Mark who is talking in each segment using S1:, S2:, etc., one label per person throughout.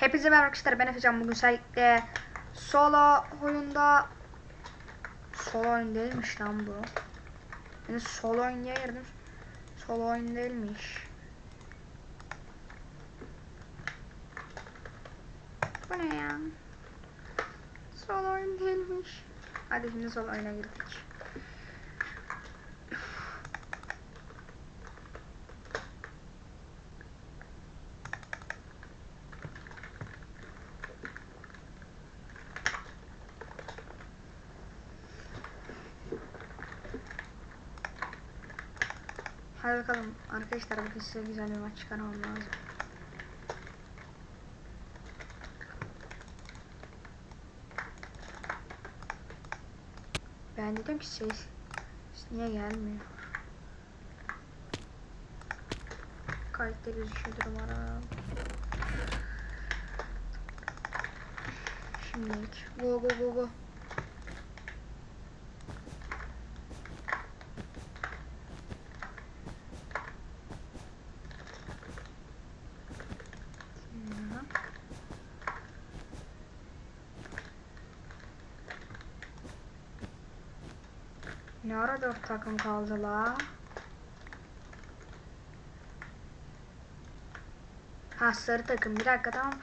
S1: Hepinize merhaba arkadaşlar ben Efecan bugün sahipte solo oyunda solo oyun değilmiş lan bu. Yani solo oyun diye. Solo oyun değilmiş. Bu ne ya? Solo oyun değilmiş. Hadi şimdi solo oyuna girdik. Hadi bakalım arkadaşlar bugün size güzel bir maç çıkarmam lazım. Ben dedim ki ses, ses niye gelmiyor? Kayıtta gözüküyordur umarım. Şimdilik. Go go go go. Ne ara dört takım kaldı la? Ha sarı takım bir dakika tamam.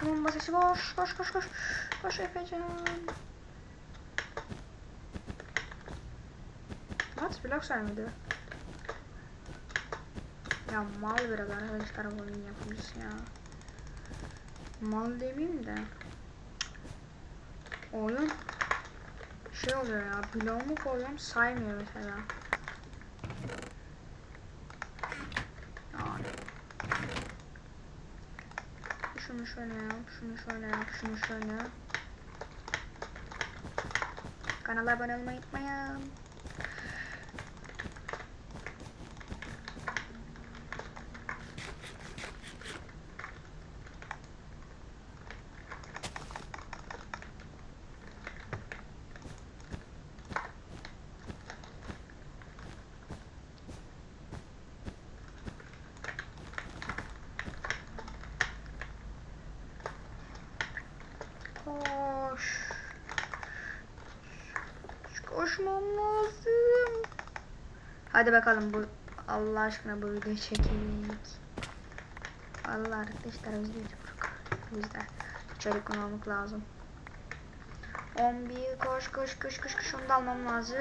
S1: Tamam basışı boş koş koş koş. Koş Efecan. What? Blok saymadı. Ya mal biraz arkadaşlar oyun yapımcısı ya. Mal demeyeyim de. Oyun şey oluyor ya bloğumu koyuyorum saymıyor mesela. Yani. Şunu şöyle yap, şunu şöyle yap, şunu şöyle. Kanala abone olmayı unutmayın. Koş. Koşmam lazım. Hadi bakalım bu Allah aşkına bu videoyu çekeyim. Allah arkadaşlar özleyecek. O yüzden içerik kullanmak lazım. 11 koş koş koş koş koş şunu da almam lazım.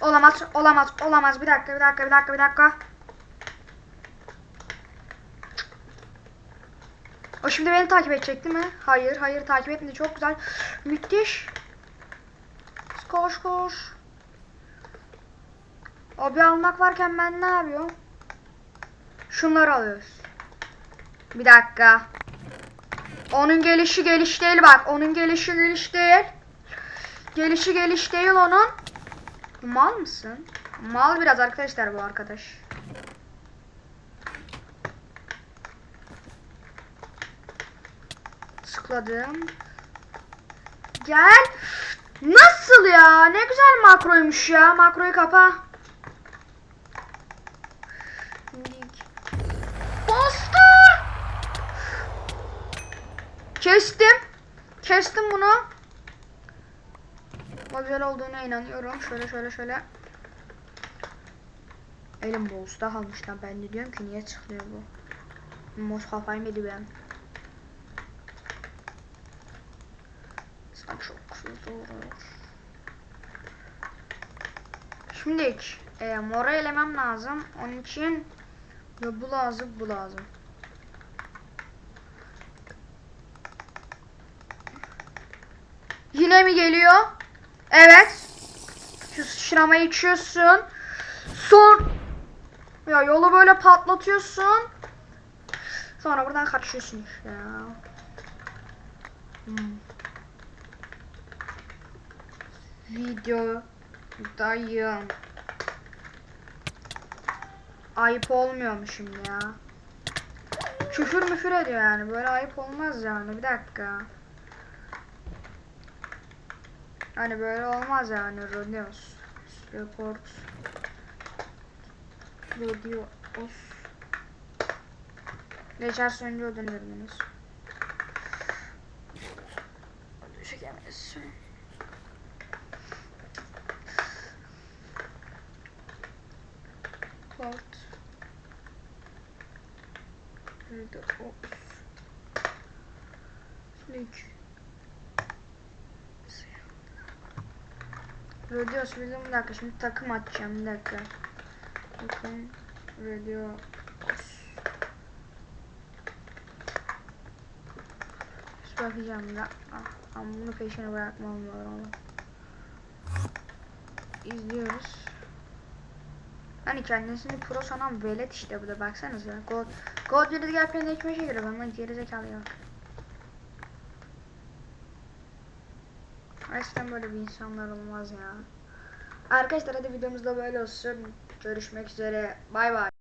S1: Olamaz olamaz olamaz bir dakika bir dakika bir dakika bir dakika. O şimdi beni takip edecek değil mi? Hayır, hayır takip etmedi. Çok güzel. Müthiş. Koş koş. Abi almak varken ben ne yapıyorum? Şunları alıyoruz. Bir dakika. Onun gelişi geliş değil bak. Onun gelişi geliş değil. Gelişi geliş değil onun. Mal mısın? Mal biraz arkadaşlar bu arkadaş. tıkladım. Gel. Nasıl ya? Ne güzel makroymuş ya. Makroyu kapa. Bastı. Kestim. Kestim bunu. Bu güzel olduğuna inanıyorum. Şöyle şöyle şöyle. Elim bozda kalmış lan. Ben de diyorum ki niye çıkıyor bu. Mos kafayı mı ben? Zor. Şimdi e, mora elemem lazım. Onun için ya bu lazım bu lazım. Yine mi geliyor? Evet. Şu sıçramayı içiyorsun. Son. Ya yolu böyle patlatıyorsun. Sonra buradan kaçıyorsun ya. Hmm videodayım. Ayıp olmuyor mu şimdi ya? Küfür müfür ediyor yani. Böyle ayıp olmaz yani. Bir dakika. Hani böyle olmaz yani. Rodeos. Report. Rodeos. Geçer sonucu ödenirdiniz. Düşük yemeyiz. Şurada o. Slik. Radios bizim bir dakika şimdi takım atacağım bir dakika. Takım radio bakacağım da ah, ama bunu peşine bırakmam lazım. İzliyoruz. Hani kendisini pro sanan velet işte bu da baksanıza. God, God yürüdü gel beni ekmeğe göre bana gerizekalı yok. Gerçekten böyle bir insanlar olmaz ya. Arkadaşlar hadi videomuz da böyle olsun. Görüşmek üzere. Bay bay.